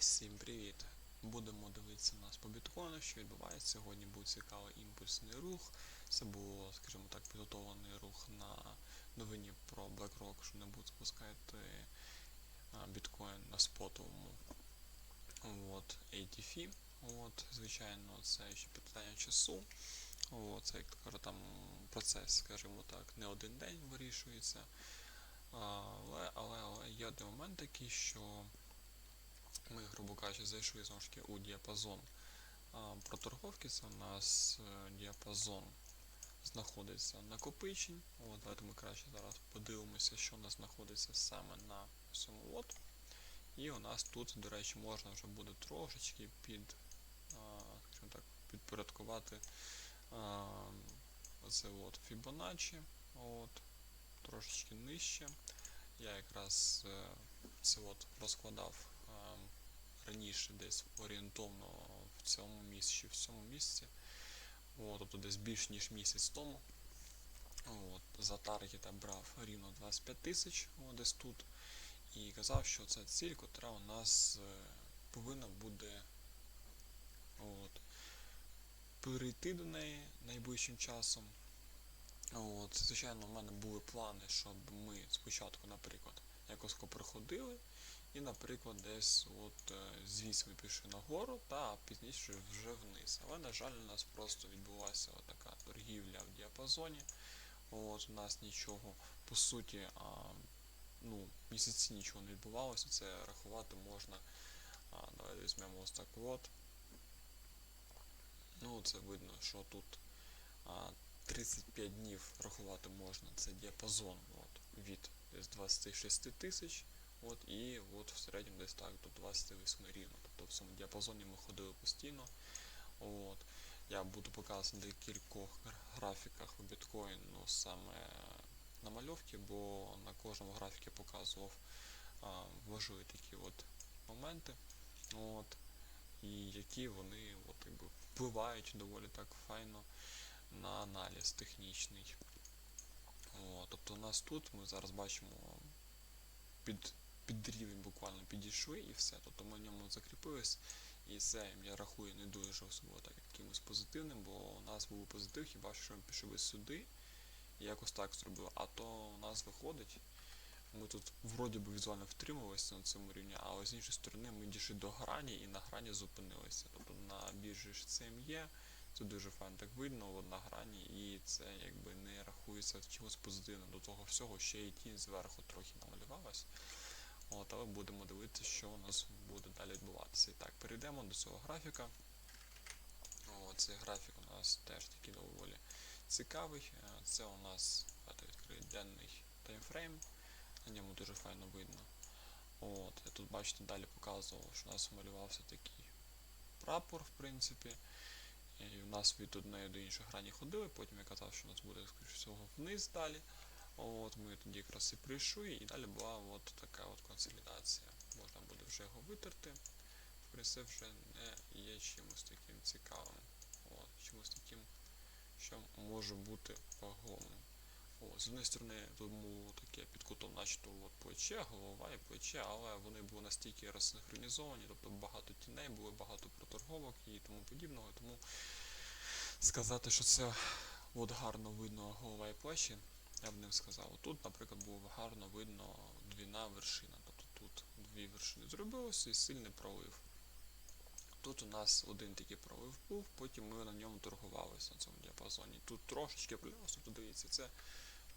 всім привіт! Будемо дивитися нас по біткоїну, що відбувається. Сьогодні був цікавий імпульсний рух. Це був, скажімо так, підготовлений рух на новині про BlackRock, що не будуть спускати біткоін на спотовому от, ATF. От, звичайно, це ще питання часу. От, це як кажу, там процес, скажімо так, не один день вирішується. Але, але, але є один момент такий, що ми, грубо кажучи, зайшли знову ж таки у діапазон проторговки. Це у нас е, діапазон знаходиться накопичень. От, давайте ми краще зараз подивимося, що у нас знаходиться саме на цьому от. І у нас тут, до речі, можна вже буде трошечки під, так, підпорядкувати а, оце от Fibonacci, от, трошечки нижче. Я якраз е, це от розкладав е, раніше десь орієнтовно в цьому місці, в цьому місці. От, тобто десь більш ніж місяць тому. От, за таргета брав рівно 25 тисяч десь тут. І казав, що це ціль, котра у нас е, повинна буде от, перейти до неї найближчим часом. От, Звичайно, в мене були плани, щоб ми спочатку, наприклад, якось проходили, і, наприклад, десь от е, звідси пішли нагору, та пізніше вже вниз. Але, на жаль, у нас просто відбулася така торгівля в діапазоні. От, У нас нічого, по суті, а, ну, місяці нічого не відбувалося, це рахувати можна. А, Давайте візьмемо ось так от. Ну, це видно, що тут а, 35 днів рахувати можна, це діапазон от, від десь 26 тисяч от, і от в середньому десь так до 28 рівно. Тобто в цьому діапазоні ми ходили постійно. От. Я буду показувати на декількох графіках у біткоін ну, саме намальовки, бо на кожному графіки показував а, важливі такі от моменти, от, і які вони от, якби, впливають доволі так файно на аналіз технічний. О, тобто у нас тут ми зараз бачимо під під рівень буквально підійшли і все. Тобто ми в ньому закріпились. І це я рахую не дуже особливо так якимось позитивним, бо у нас був позитив, хіба що ми пішли сюди і якось так зробили. А то у нас виходить, ми тут вроді би візуально втримувалися на цьому рівні, але з іншої сторони ми дійшли до грані і на грані зупинилися. Тобто на біржі це є. Це дуже файно так видно на грані, і це якби не рахується чимось позитивним до того всього, ще й тінь зверху трохи намалювалась. От, Але будемо дивитися, що у нас буде далі відбуватися. І так, перейдемо до цього графіка. О, цей графік у нас теж такий доволі цікавий. Е, це у нас відкрию денний таймфрейм, на ньому дуже файно видно. От, Я тут, бачите, далі показував, що у нас малювався такий прапор, в принципі. І в нас від однієї до іншої грані ходили, потім я казав, що у нас буде скоріш всього вниз далі. От Ми тоді якраз і прийшли, і далі була от така от консолідація. Можна буде вже його витерти. Принципі, вже не є чимось таким цікавим. От, Чимось таким, що може бути вагомим. З однієї сторони, тут було таке під начебто от плече, голова і плече, але вони були настільки розсинхронізовані, тобто багато тіней, було багато проторговок і тому подібного. Тому сказати, що це от гарно видно голова і плечі, я б не сказав. Тут, наприклад, було гарно видно двіна вершина. Тобто тут дві вершини зробилося і сильний пролив. Тут у нас один такий пролив був, потім ми на ньому торгувалися на цьому діапазоні. Тут трошечки пролялося, тобто дивіться, це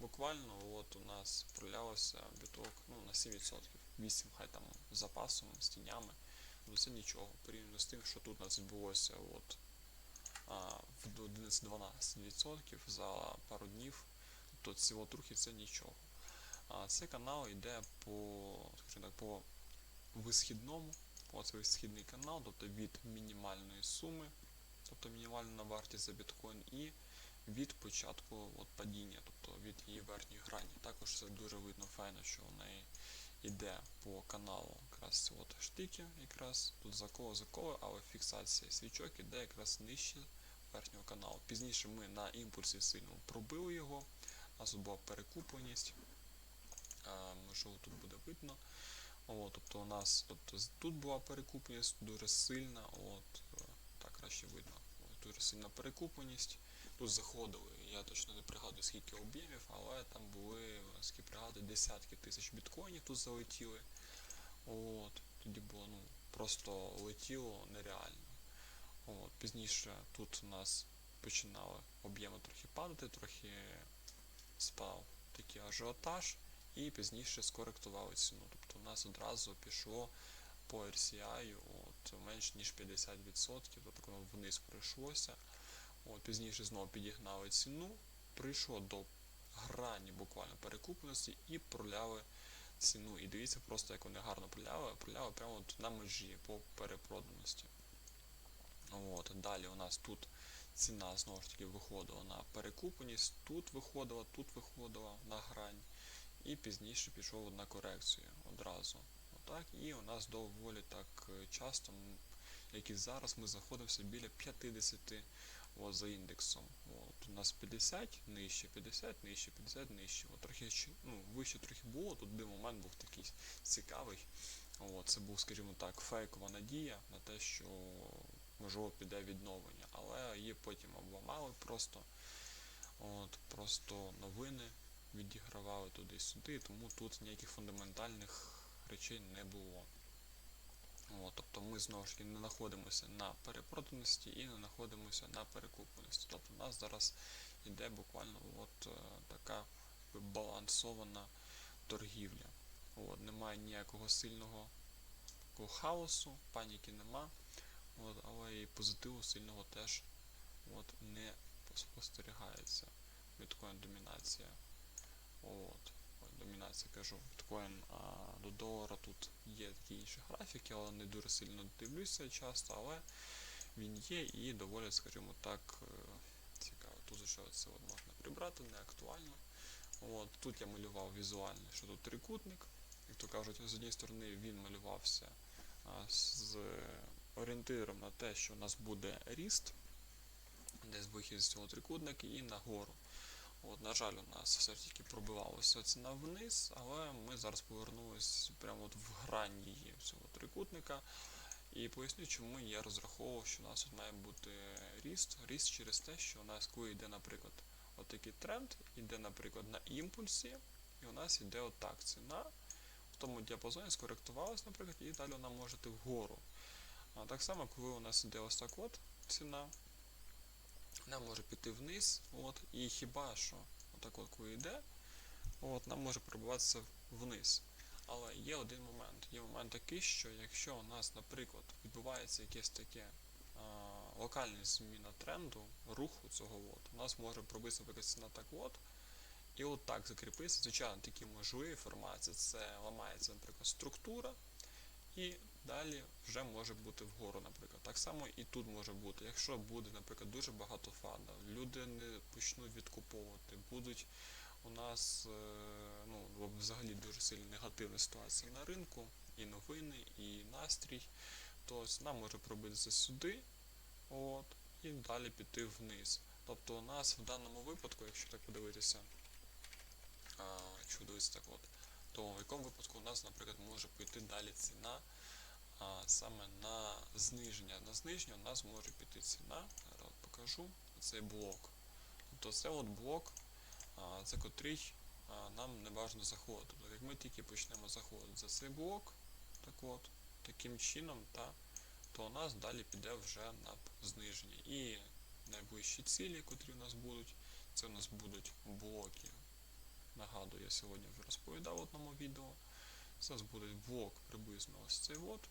буквально от у нас пролялося біток ну, на 7%. 8 хай там з запасом, з тінями. Ну це нічого. Порівняно з тим, що тут у нас відбулося от, а, в 11-12% за пару днів. Тобто ці от рухи це нічого. А цей канал йде по скажімо так, по висхідному. Оце висхідний канал, тобто від мінімальної суми, тобто мінімальна вартість за біткоін, і від початку от, падіння, тобто від її верхньої грані. Також це дуже видно файно, що в неї йде по каналу якраз от штики, якраз тут заколо заколо, але фіксація свічок іде якраз нижче верхнього каналу. Пізніше ми на імпульсі сильно пробили його, у нас була перекупленість, можливо тут буде видно. От, тобто у нас тобто, з- тут була перекупленість дуже сильна, от, е, так краще видно, дуже сильна перекупленість. Тут заходили, я точно не пригадую скільки об'ємів, але там були, скільки пригадую, десятки тисяч біткоїнів тут залетіли. От, тоді було ну, просто летіло нереально. От, пізніше тут у нас починали об'єми трохи падати, трохи спав такий ажіотаж, і пізніше скоректували ціну. Тобто у нас одразу пішло по RCI от, менш ніж 50%, тобто воно вниз пройшлося. От, пізніше знову підігнали ціну, прийшло до грані буквально перекупленості і проляли ціну. І дивіться просто, як вони гарно проляли, проляли прямо от на межі по перепроданості. От, далі у нас тут ціна знову ж таки виходила на перекупленість, тут виходила, тут виходила на грань, і пізніше пішов на корекцію одразу. Отак, і у нас доволі так е, часто, як і зараз, ми знаходимося біля 50 от, за індексом. От, у нас 50 нижче, 50 нижче, 50 нижче. От, трохи, ну, вище трохи було, тут би момент був такий цікавий. От, це був, скажімо так, фейкова надія на те, що можливо піде відновлення, але її потім обламали просто. От, просто новини відігравали туди-сюди, тому тут ніяких фундаментальних речей не було. От, тобто ми знову ж таки не знаходимося на перепроданості і не знаходимося на перекупленості. Тобто у нас зараз йде буквально от е, така балансована торгівля. От, немає ніякого сильного хаосу, паніки нема, от, але і позитиву сильного теж от, не спостерігається. Біткоін домінація. От, домінація кажу. Біткоін а, до долара тут є такі інші графіки, але не дуже сильно дивлюся часто, але він є і доволі, скажімо так, е, цікаво. Тут ще це от можна прибрати, не актуально. От, тут я малював візуально, що тут трикутник. Як то кажуть, з однієї сторони він малювався а, з орієнтиром на те, що у нас буде ріст, десь вихід з цього трикутника і нагору. От, на жаль, у нас все ж таки пробивалася ціна вниз, але ми зараз повернулися прямо от в грань її цього трикутника. І поясню, чому я розраховував, що у нас тут має бути ріст. Ріст через те, що у нас коли йде, наприклад, отакий тренд, йде, наприклад, на імпульсі, і у нас йде отак ціна. В тому діапазоні скоректувалась, наприклад, і далі вона може йти вгору. А так само, коли у нас йде ось так от ціна, вона може піти вниз, от, і хіба що отак от коли йде, от, вона може пробиватися вниз. Але є один момент. Є момент такий, що якщо у нас, наприклад, відбувається якесь таке а, локальна зміна тренду, руху цього от, у нас може пробитися ціна так от, і от так закріпитися. Звичайно, такі можливі формації, це ламається, наприклад, структура, і далі вже може бути вгору, наприклад. Так само і тут може бути. Якщо буде, наприклад, дуже багато фада, люди не почнуть відкуповувати, будуть у нас е, ну, взагалі дуже сильно негативна ситуація на ринку, і новини, і настрій, то ціна може пробитися сюди, от, і далі піти вниз. Тобто у нас в даному випадку, якщо так подивитися, а, якщо подивитися так от, то в якому випадку у нас, наприклад, може піти далі ціна а, саме на зниження. На зниження у нас може піти ціна, зараз покажу, цей блок. Тобто це от блок, а, за котрий а, нам не бажано заходити. Тобто, як ми тільки почнемо заходити за цей блок, так от, таким чином, та, то у нас далі піде вже на зниження. І найближчі цілі, котрі у нас будуть, це у нас будуть блоки. Нагадую, я сьогодні вже розповідав в одному відео. Нас буде блок приблизно ось цей от.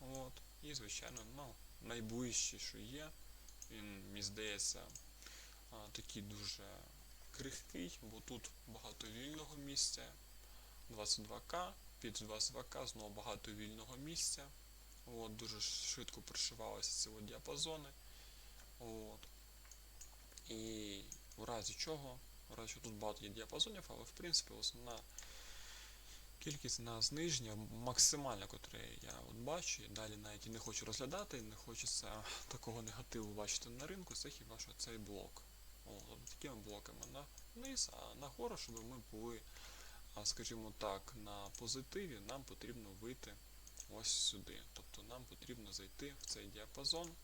От. І, звичайно, ну, найближчий, що є, він, мені здається, такий дуже крихкий, бо тут багато вільного місця. 22к, під 22к знову багато вільного місця. От, дуже швидко пришивалися ці діапазони. От. І в разі чого, в разі чого тут багато є діапазонів, але в принципі основна кількість на зниження максимальна, яку я от бачу, далі навіть і не хочу розглядати, не хочеться такого негативу бачити на ринку, це хіба що цей блок. О, такими блоками на вниз, а нагору, щоб ми були скажімо так, на позитиві нам потрібно вийти ось сюди. Тобто нам потрібно зайти в цей діапазон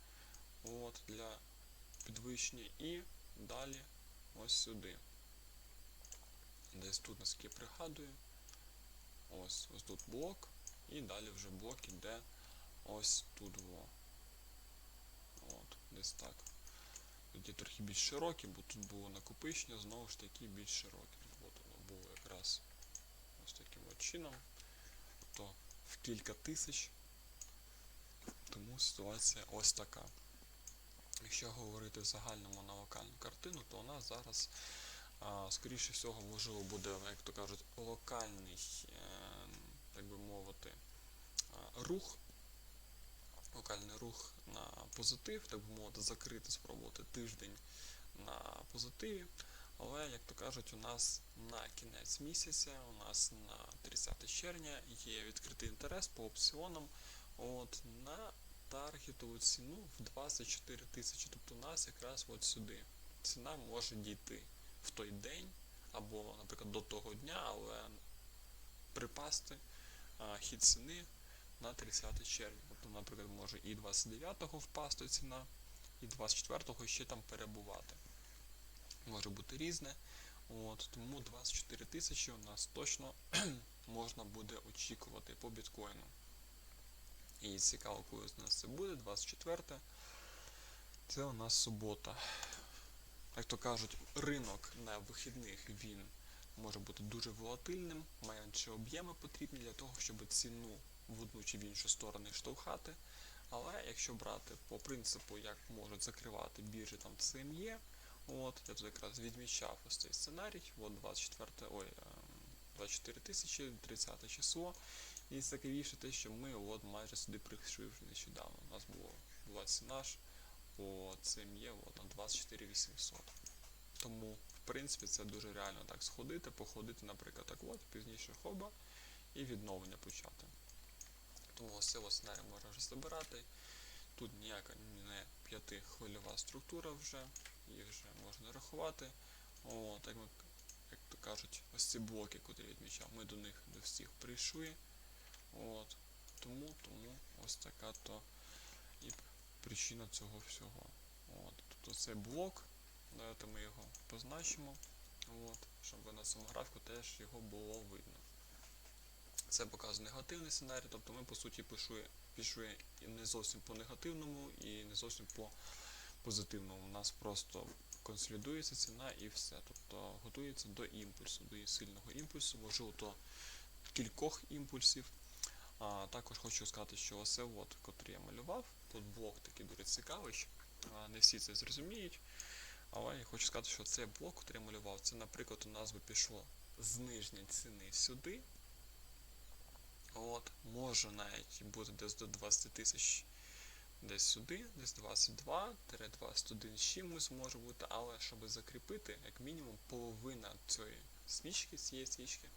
от, для підвищення і далі ось сюди. Десь тут, наскільки пригадую, ось, ось тут блок, і далі вже блок іде ось тут. Во. От, десь так. Є трохи більш широкі, бо тут було накопичення, знову ж таки більш широкі. От воно було якраз ось таким от чином. То в кілька тисяч. Тому ситуація ось така. Якщо говорити в загальному на локальну картину, то нас зараз, скоріше всього, можливо, буде, як то кажуть, локальний, так би мовити, рух. Локальний рух на позитив, так би мовити, закрити, спробувати тиждень на позитиві. Але, як то кажуть, у нас на кінець місяця, у нас на 30 червня є відкритий інтерес по опціонам от, на таргетову ціну в 24 тисячі. Тобто у нас якраз от сюди ціна може дійти в той день, або, наприклад, до того дня, але припасти хід ціни на 30 червня. Тобто, наприклад, може і 29-го впасти ціна, і 24-го ще там перебувати. Може бути різне. От, тому 24 тисячі у нас точно можна буде очікувати по біткоїну. І цікаво, коли у нас це буде, 24. Це у нас субота. Як то кажуть, ринок на вихідних він може бути дуже волатильним, маючи об'єми потрібні для того, щоб ціну в одну чи в іншу сторону штовхати. Але якщо брати по принципу, як можуть закривати біржі там CME, от, я тут якраз відмічав ось цей сценарій, от 24, ой, ем, 24 тисячі, 30 число. І цікавіше те, що ми от майже сюди прийшли вже нещодавно. У нас було, була ціна ж по CME от, на 24 800. Тому, принципі, це дуже реально так сходити, походити, наприклад, так от, пізніше хоба і відновлення почати. Тому ось цього сценарію можна вже забирати. Тут ніяка не п'ятихвильова структура вже, їх вже можна рахувати. От, як, ми, як то кажуть, ось ці блоки, я відмічав, ми до них до всіх прийшли. От, тому, тому ось така то і причина цього всього. От, тобто це блок, давайте ми його позначимо, от, щоб на цьому графіку теж його було видно. Це показує негативний сценарій, тобто ми по суті пішли не зовсім по негативному і не зовсім по позитивному. У нас просто консолідується ціна і все. Тобто готується до імпульсу, до сильного імпульсу, можливо, то кількох імпульсів. А, Також хочу сказати, що оце, от, котрий я малював, тут блок такий дуже цікавий, не всі це зрозуміють. Але я хочу сказати, що цей блок, який я малював, це, наприклад, у нас би пішло зниження ціни сюди. От, Може навіть бути десь до 20 тисяч десь сюди, десь 22-21 з чимось може бути, але щоб закріпити, як мінімум, половина цієї свічки, цієї свічки,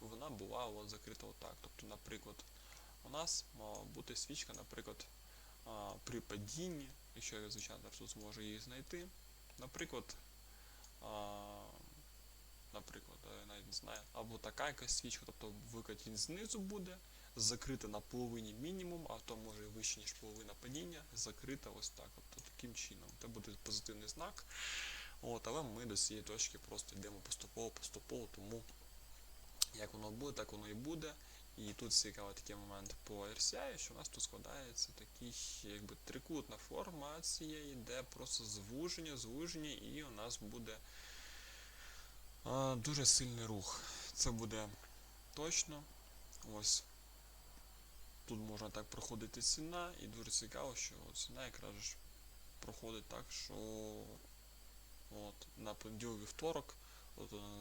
вона була от закрита отак. Тобто, наприклад, у нас мала бути свічка, наприклад, при падінні, якщо я, звичайно, зараз зможу її знайти. Наприклад, наприклад, я навіть не знаю, або така якась свічка, тобто викатінь знизу буде, закрита на половині мінімум, а то може вище, ніж половина падіння, закрита ось так. Тобто таким чином. Це буде позитивний знак. От, Але ми до цієї точки просто йдемо поступово-поступово, тому як воно буде, так воно і буде. І тут цікавий такий момент по RCI, що у нас тут складається такий якби трикутна формація, йде просто звуження, звуження, і у нас буде а, дуже сильний рух. Це буде точно. Ось тут можна так проходити ціна, і дуже цікаво, що ціна якраз проходить так, що от, на понеділок вівторок,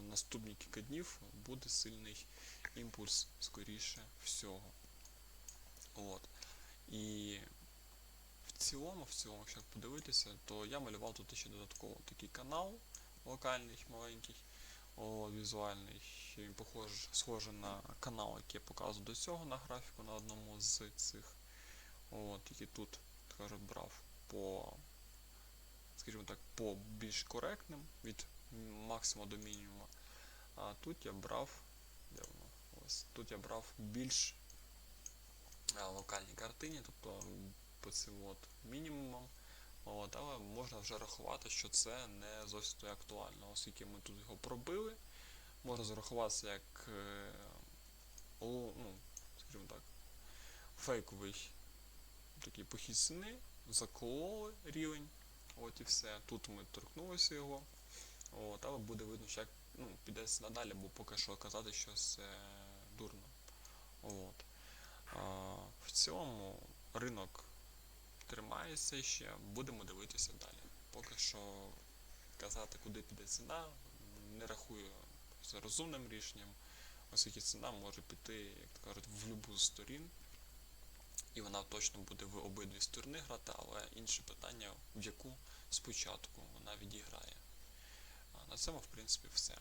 наступні кілька днів буде сильний імпульс, скоріше всього. От. І в цілому, в цілому, якщо подивитися, то я малював тут ще додатково такий канал локальний, маленький, о, візуальний. Він похож, схожий на канал, який я показував до цього на графіку на одному з цих. От, Тільки тут кажуть, брав по, скажімо так, по більш коректним від максимуму до мінімуму. А тут я брав, де Ось тут я брав більш а, локальні картині, тобто по цим от мінімумам. От, але можна вже рахувати, що це не зовсім актуально, оскільки ми тут його пробили. Можна зарахуватися як е, ну, скажімо так, фейковий такий похід ціни, закололи рівень, от і все. Тут ми торкнулися його. От, але буде видно, що як ну, піде надалі, бо поки що казати, що це дурно. От. А, в цілому ринок тримається ще, будемо дивитися далі. Поки що казати, куди піде ціна, не рахую це розумним рішенням, оскільки ціна може піти, як то кажуть, в будь-яку з сторін. І вона точно буде в обидві сторони грати, але інше питання, в яку спочатку вона відіграє. На цьому, в принципі, все.